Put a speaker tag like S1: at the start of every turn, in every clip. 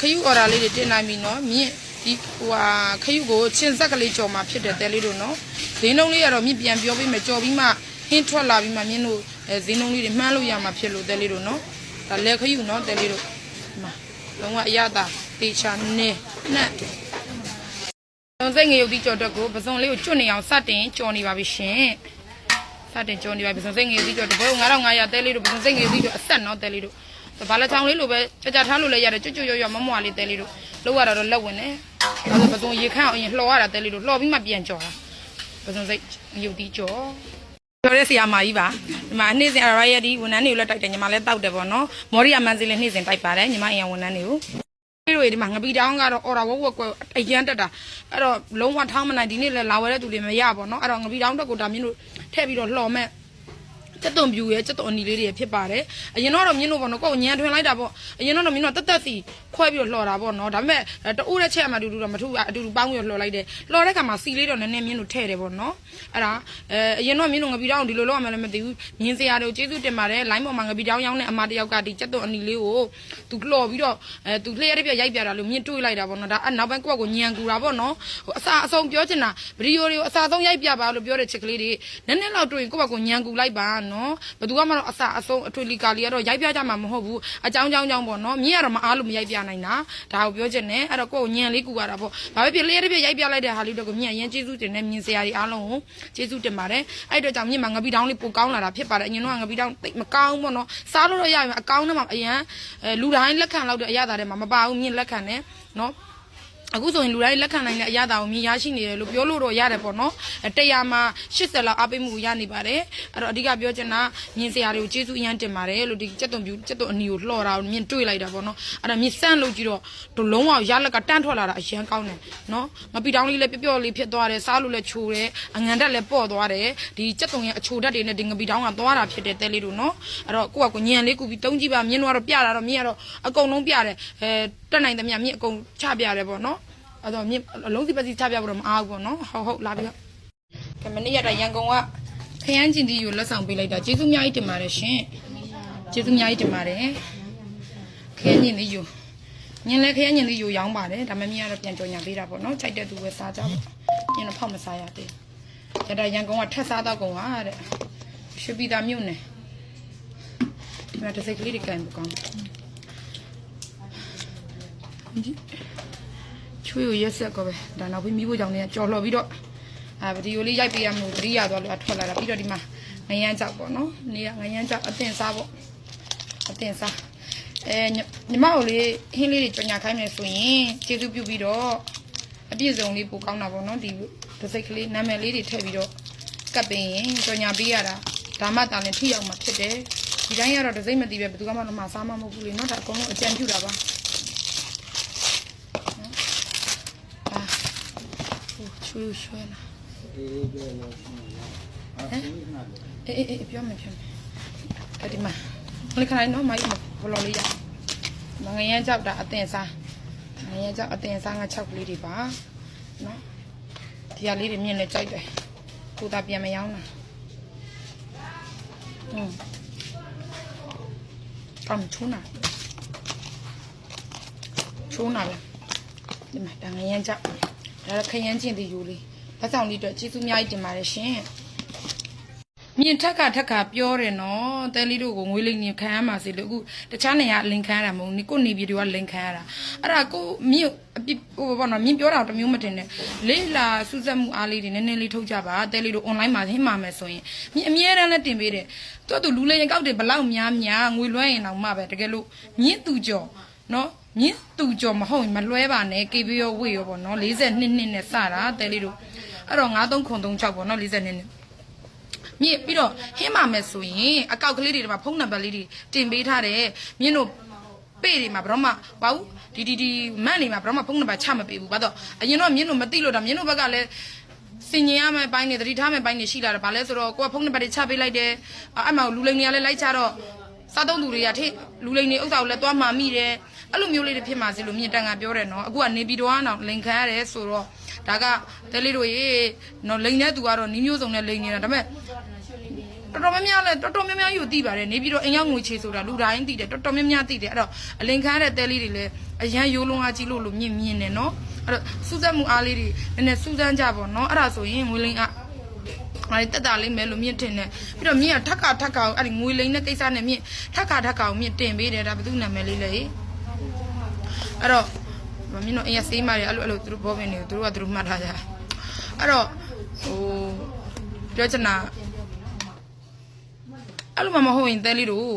S1: ခယူအော်ဒါလေးတွေတင်နိုင်ပြီနော်မြင့်ဒီဟိုဟာခယူကိုချင်းဆက်ကလေးကြော်มาဖြစ်တယ်တဲလေးတို့နော်ဈေးနှုန်းလေးကတော့မြင့်ပြန်ပြောပြီးမှကြော်ပြီးမှဟင်းထွက်လာပြီးမှမြင့်တို့အဲဈေးနှုန်းလေးတွေမှန်းလို့ရမှာဖြစ်လို့တဲလေးတို့နော်ဒါလက်ခယူနော်တဲလေးတို့ဒီမှာလုံးဝအရသာတေချာနေနဲ့လုံးစိတ်ငရုတ်ဒီကြော်တက်ကိုပစုံလေးကိုကျွတ်နေအောင်စတင်ကြော်နေပါပြီရှင်စတင်ကြော်နေပါပြီပစုံစိတ်ငရုတ်ဒီကြော်တဘော9500တဲလေးတို့ပစုံစိတ်ငရုတ်ဒီကြော်အဆက်နော်တဲလေးတို့ ဘာလဲချောင်းလေးလိုပဲကြကြထားလို့လည်းရတယ်ကျွတ်ကျွတ်ရွရွမမွာလေးတဲလေးတို့လောက်ရတာတော့လက်ဝင်နေဒါဆိုပစုံရေခန့်အောင်ရင်လှော်ရတာတဲလေးတို့လှော်ပြီးမှပြန်ကြော်တာပစုံစိတ်ရုပ်တီးကြော်ကြော်တဲ့ဆီယာမာကြီးပါဒီမှာနေ့စဉ်အရာရဒီဝန်ထမ်းတွေကိုလည်းတိုက်တယ်ညီမလည်းတောက်တယ်ပေါ့နော်မော်ရီယာမန်စီလည်းနေ့စဉ်တိုက်ပါတယ်ညီမအရင်ဝန်ထမ်းတွေကိုဒီလိုဒီမှာငပီတောင်းကတော့အော်ရာဝဝကွအရန်တက်တာအဲ့တော့လုံးဝထောင်းမနိုင်ဒီနေ့လည်းလာဝဲတဲ့သူတွေမရပါတော့အဲ့တော့ငပီတောင်းတက်ကိုဒါမင်းတို့ထည့်ပြီးတော့လှော်မဲ့ စက်သွန်ပြူရဲ့စက်သွန်အနီလေးတွေဖြစ်ပါတယ်အရင်တော့မြင်းတို့ပေါ့နော်ကိုယ်ညံထွင်လိုက်တာပေါ့အရင်တော့မြင်းတို့တက်တက်စီခွဲပြီးတော့လှော်တာပေါ့နော်ဒါပေမဲ့တူတဲ့ချက်အမှတူတူတော့မထူအတူတူပေါင်းပြီးတော့လှော်လိုက်တယ်လှော်တဲ့ခါမှာစီလေးတော့နည်းနည်းမြင်းတို့ထည့်တယ်ပေါ့နော်အဲ့ဒါအဲအရင်တော့မြင်းတို့ငပီတောင်းဒီလိုလုပ်ရမှလည်းမသိဘူးမြင်းစရာတို့ကျေးဇူးတင်ပါတယ်လိုင်းပေါ်မှာငပီတောင်းရောင်းတဲ့အမတယောက်ကဒီစက်သွန်အနီလေးကိုသူလှော်ပြီးတော့အဲသူလျှက်တစ်ပြက်ရိုက်ပြတာလို့မြင်းတွေးလိုက်တာပေါ့နော်ဒါအနောက်ပိုင်းကိုယ့်ကိုညံကူတာပေါ့နော်ဟိုအစာအဆုံးပြောချင်တာဗီဒီယိုတွေကိုအစာဆုံးရိုက်ပြပါလို့ပြောတဲ့ချက်ကလေးတွေနည်းနည်းလောက်တွေးရင်ကိုယ့်ကိုညံကူလိုက်ပါနော်ဘယ်သူမှတော့အစာအဆုံးအထွေလီကာလီကတော့ရိုက်ပြကြမှာမဟုတ်ဘူးအကြောင်းကြောင်းကြောင်းပေါ့နော်မြင်းကတော့မအားလို့မရိုက်ပြနိုင်တာဒါကိုပြောချင်တယ်အဲ့တော့ကိုယ့်ကိုညံလေးကူရတာပေါ့ဘာပဲဖြစ်လျှက်တစ်ပြက်ရိုက်ပြလိုက်တဲ့ဟာလေးတော့ကိုမြင်းအရင်ကျေးဇူးတင်တယ်မြင်းစရာတွေအားလုံးကိုကျေးဇူးတင်ပါတယ်အဲ့တော့ကြောင့်မြင်းမှာငပီတောင်းလေးပိုကောင်းလာတာဖြစ်ပါတယ်အရင်တော့ငပီတောင်းတိတ်မကောင်းပေါ့နော်စားလို့တော့ရရင်အကောင်းနဲ့မှအရင်လူတိုင်းလက်ခံလောက်တဲ့အရသာတွေမှာမပါဘူးမြင်းလက်ခံတယ်နော် အခုဆိုရင်လူတိုင်းလက်ခံနိုင်တဲ့အရာတာကိုမြင်ရရှိနေတယ်လို့ပြောလို့တော့ရတယ်ပေါ့နော်အဲတရားမှာ80လောက်အပိမှုကိုရနေပါတယ်အဲ့တော့အဓိကပြောချင်တာမြင်စရာတွေကိုကျေးဇူးအရန်တင်ပါတယ်လို့ဒီစက်သွန်ပြူစက်သွန်အနီကိုလှော်တာကိုမြင်တွေ့လိုက်တာပေါ့နော်အဲ့ဒါမြင်စမ်းလို့ကြည့်တော့ဒလုံးဝရလက်ကတန့်ထွက်လာတာအရန်ကောင်းတယ်နော်ငပီတောင်းလေးလည်းပျော့ပျော့လေးဖြစ်သွားတယ်စားလို့လည်းချိုတယ်အငံတက်လည်းပေါ့သွားတယ်ဒီစက်သွန်ရဲ့အချိုဓာတ်တွေနဲ့ဒီငပီတောင်းကသွားတာဖြစ်တယ်တဲလေးတို့နော်အဲ့တော့ကိုကကိုညံလေးကူပြီးတုံးကြည့်ပါမြင်တော့ပြတာတော့မြင်ရတော့အကုန်လုံးပြတယ်အဲတက်နိုင်သမျှမြင်အကုန်ချပြတယ်ပေါ့နော် အဲ့တော့မြင့်အလုံးစီပတ်စီချပြဖို့တော့မအားဘူးပေါ့နော်ဟုတ်ဟုတ်လာပြီကမနေ့ရတဲ့ရန်ကုန်ကခရမ်းကျင်တီကိုလက်ဆောင်ပေးလိုက်တာကျေးဇူးအများကြီးတင်ပါတယ်ရှင်ကျေးဇူးအများကြီးတင်ပါတယ်ခရမ်းကျင်တီကိုညင်လဲခရမ်းကျင်တီကိုရောင်းပါတယ်ဒါမှမဟုတ်ကတော့ပြန်ကြော်ညာပေးတာပေါ့နော်ခြိုက်တဲ့သူပဲစားကြပေါ့ညင်တော့ဖောက်မစားရသေးရတဲ့ရန်ကုန်ကထက်စားတော့ကုန်ပါတဲ့ရွှေပြည်သာမြို့နယ်ဒီမှာတစ်စိတ်ကလေးတွေကင်ပကောင်းဒီ ချွေးကိုရက်ဆက်ကောပဲဒါနောက်ပြီးမိဖို့ကြောင့်လည်းကြော်လှော်ပြီးတော့အာဗီဒီယိုလေးရိုက်ပေးရမလို့သတိရသွားလို့အထွက်လာတာပြီးတော့ဒီမှာငရမ်းကြောက်ပေါ့နော်နေရငရမ်းကြောက်အတင်စားပေါ့အတင်စားအဲညီမတို့လေးဟင်းလေးတွေကြော်ညာခိုင်းမယ်ဆိုရင်ကျေးဇူးပြုပြီးတော့အပြည့်စုံလေးပိုကောင်းတာပေါ့နော်ဒီဒစိတ်ကလေးနာမည်လေးတွေထည့်ပြီးတော့ကပ်ပင်ရင်ကြော်ညာပေးရတာဒါမှတာလည်းထိရောက်မှာဖြစ်တယ်ဒီတိုင်းကတော့ဒစိတ်မသိပဲဘယ်သူမှတော့မစားမှမဟုတ်ဘူးလေနော်ဒါအကုန်လုံးအကြံပြုတာပါ ဆွလို့ဆွဲလာအေးပြောရရှိလားအေးအေးပြောမယ်ပြောမယ်ကတိမခဏခဏနော်မိုက်ဘလုံးလေးရမငရဲကြောက်တာအတင်စားငရဲကြောက်အတင်စားငါချောက်ကလေးတွေပါနော်ဒီဟာလေးတွေမြင်လဲကြိုက်တယ်ကိုသာပြန်မရောင်းတာอืมကောင်းချူနာချူနာလေဒီမှာတန်ငရဲကြောက် ဒါခရမ်းချင်းတီယူလေးလက်ဆောင်လေးအတွက်ကျေးဇူးအများကြီးတင်ပါတယ်ရှင်မြင်ထက်ကထက်ကပြောတယ်နော်တဲလေးတို့ကိုငွေလိမ်နေခံရမှာစီလို့အခုတခြားနေရာလင်ခံရတာမဟုတ်ဘူးကိုနေပြည်တော်ကလင်ခံရတာအဲ့ဒါကိုမြင့်အပြစ်ဟိုဘောနော်မြင့်ပြောတာတမျိုးမတင်နဲ့လေးလာစူးစက်မှုအားလေးတွေနည်းနည်းလေးထုတ်ကြပါတဲလေးတို့ online မှာဟင်းမှာမယ်ဆိုရင်မြင့်အမြဲတမ်းလည်းတင်ပေးတယ်သူကသူလူလိမ်ရင်ကောက်တယ်ဘလောက်များများငွေလွှဲရင်တော့မှပဲတကယ်လို့မြင့်သူကြော် နော်မြင့်သူကြော်မဟုတ်ရင်မလွဲပါနဲ့ KB ရောဝေရောပေါ့နော်42နှစ်နဲ့စတာတဲလေးတို့အဲ့တော့9336ပေါ့နော်42နှစ်မြင့်ပြီးတော့ဟင်းမာမယ်ဆိုရင်အကောက်ကလေးတွေဒီမှာဖုန်းနံပါတ်လေးတွေတင်ပေးထားတယ်မြင့်တို့ပေတွေမှာဘရောမဘာဘူးဒီဒီဒီမန့်နေမှာဘရောမဖုန်းနံပါတ်ချမပေးဘူးဘာတော့အရင်တော့မြင့်တို့မသိလို့တော့မြင့်တို့ဘက်ကလည်းစင်ញင်ရမယ့်ဘိုင်းနေတတိထားမယ့်ဘိုင်းနေရှိလာတာဘာလဲဆိုတော့ကိုကဖုန်းနံပါတ်တွေချပေးလိုက်တယ်အဲ့မှာလူလိမ်တွေကလည်းလိုက်ချတော့စားသုံးသူတွေကထိလူလိမ်တွေဥစ္စာကိုလည်းသွားမှမိတယ် အဲ့လိုမျိုးလေးတွေဖြစ်မှာစီလို့မြင့်တန်ကပြောတယ်နော်အခုကနေပြည်တော်ကတော့လိန်ခံရတယ်ဆိုတော့ဒါကတဲလေးတို့ရေနော်လိန်တဲ့သူကတော့နီးမျိုးစုံနဲ့လိန်နေတာဒါပေမဲ့တော်တော်များများလဲတော်တော်များများယူသိပါတယ်နေပြီးတော့အိမ်ရောက်ငွေချေဆိုတာလူတိုင်းသိတယ်တော်တော်များများသိတယ်အဲ့တော့အလင်ခမ်းတဲ့တဲလေးတွေလည်းအရန်ရိုးလုံးအားကြီးလို့လို့မြင့်မြင့်နေနော်အဲ့တော့စူးစမ်းမှုအားလေးတွေနည်းနည်းစူးစမ်းကြပါနော်အဲ့ဒါဆိုရင်ငွေလိန်အားငါတက်တာလေးမဲလို့မြင့်တင်တယ်ပြီးတော့မြင့်ကထက်ခါထက်ခါအဲ့ဒီငွေလိန်တဲ့ကိစ္စနဲ့မြင့်ထက်ခါထက်ခါကိုမြင့်တင်ပေးတယ်ဒါဘယ်သူနာမည်လေးလဲ အဲ့တော့မင်းတို့အရင်စေးမာတွေအဲ့လိုအဲ့လိုသူတို့ဘောပင်တွေကိုသူတို့ကသူတို့မှတ်ထားကြအဲ့တော့ဟိုပြောချင်တာအဲ့လိုမှမဟုတ်ရင်တဲလေးတို့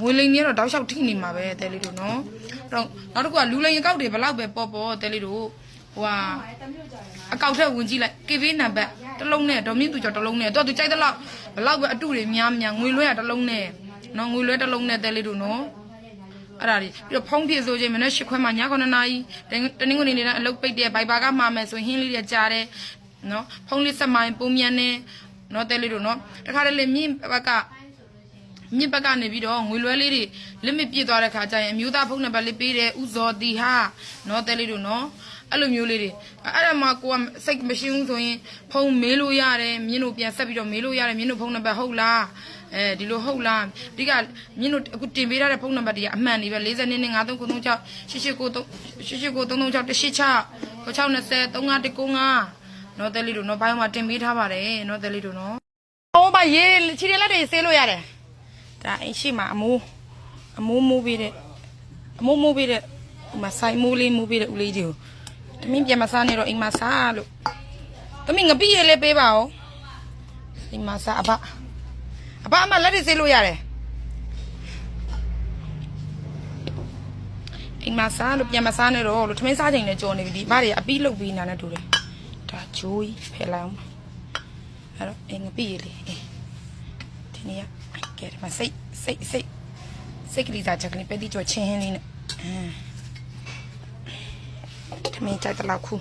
S1: ငွေလိန်ကြီးကတော့တောက်လျှောက်ထိနေမှာပဲတဲလေးတို့နော်အဲ့တော့နောက်တစ်ခုကလူလိန်အကောက်တွေဘယ်လောက်ပဲပေါ်ပေါ်တဲလေးတို့ဟိုဟာအကောက်ထက်ဝင်ကြည့်လိုက် KV နံပါတ်တစ်လုံးနဲ့ဒေါ်မြင့်သူကျော်တစ်လုံးနဲ့တော့သူကြိုက်တဲ့လောက်ဘယ်လောက်ပဲအတုတွေများများငွေလွှဲရတစ်လုံးနဲ့နော်ငွေလွှဲတစ်လုံးနဲ့တဲလေးတို့နော် အဲ့ဒါတွေပြီးတော့ဖုံးပြေဆိုခြင်းမနေ့၈ခွဲမှာည9နာရီတနင်္ဂနွေနေ့ကအလုပ်ပိတ်တဲ့ဘိုက်ဘာကမှာမယ်ဆိုရင်ဟင်းလေးတွေကြားတယ်နော်ဖုံးလေးဆက်မိုင်းပုံမြန်နေနော်တဲလေးတို့နော်တခါတလေမြင့်ဘက်ကမြင့်ဘက်ကနေပြီးတော့ငွေလွှဲလေးတွေလက်မပြည့်သွားတဲ့ခါကျရင်အမျိုးသားဖုန်းနံပါတ်လေးပေးတယ်ဥဇော်တီဟာနော်တဲလေးတို့နော်အဲ့လိုမျိုးလေးတွေအဲ့ဒါမှကိုကစိတ်မရှိဘူးဆိုရင်ဖုန်းမေးလို့ရတယ်မြင်းတို့ပြန်ဆက်ပြီးတော့မေးလို့ရတယ်မြင်းတို့ဖုန်းနံပါတ်ဟုတ်လား အဲဒီလိုဟုတ်လားဒီကမြင်းတို့အခုတင်ပေးထားတဲ့ဖုန်းနံပါတ်တွေကအမှန်တွေပဲ40နှစ်နဲ့9393 8893 8893 660နော်တဲလေးတို့နော်ဘိုင်းမှာတင်ပေးထားပါတယ်နော်တဲလေးတို့နော်ဟောပါရေချီရလက်တွေဆေးလို့ရတယ်ဒါအင်းရှိမှာအမိုးအမိုးမိုးပေးတဲ့အမိုးမိုးပေးတဲ့ဟိုမှာဆိုင်မိုးလေးမိုးပေးတဲ့ဦးလေးတွေကိုတမင်းပြန်မစားနေတော့အိမ်မှာစားလို့တမင်းငပိရေလေးပေးပါဦးအိမ်မှာစားအဘ အဘအမလက်တွေဆေးလို့ရတယ်အိမ်မှာစားလို့ပြန်မစားနေတော့လို့ထမင်းစားချိန်နဲ့ကြော်နေပြီဒီအဘတွေအပီးလုတ်ပြီးနာနဲ့တူတယ်ဒါဂျိုးကြီးဖယ်လိုက်အောင်အဲ့တော့အင်္ဂပိရေလေးအေးဒီနေ့ကဲဒီမှာစိတ်စိတ်စိတ်စိတ်ကလေးစားချက်ကလေးပဲတိကျော်ချင်းဟင်းလေးနဲ့အင်းဒီမင်းကြိုက်တလောက်ခု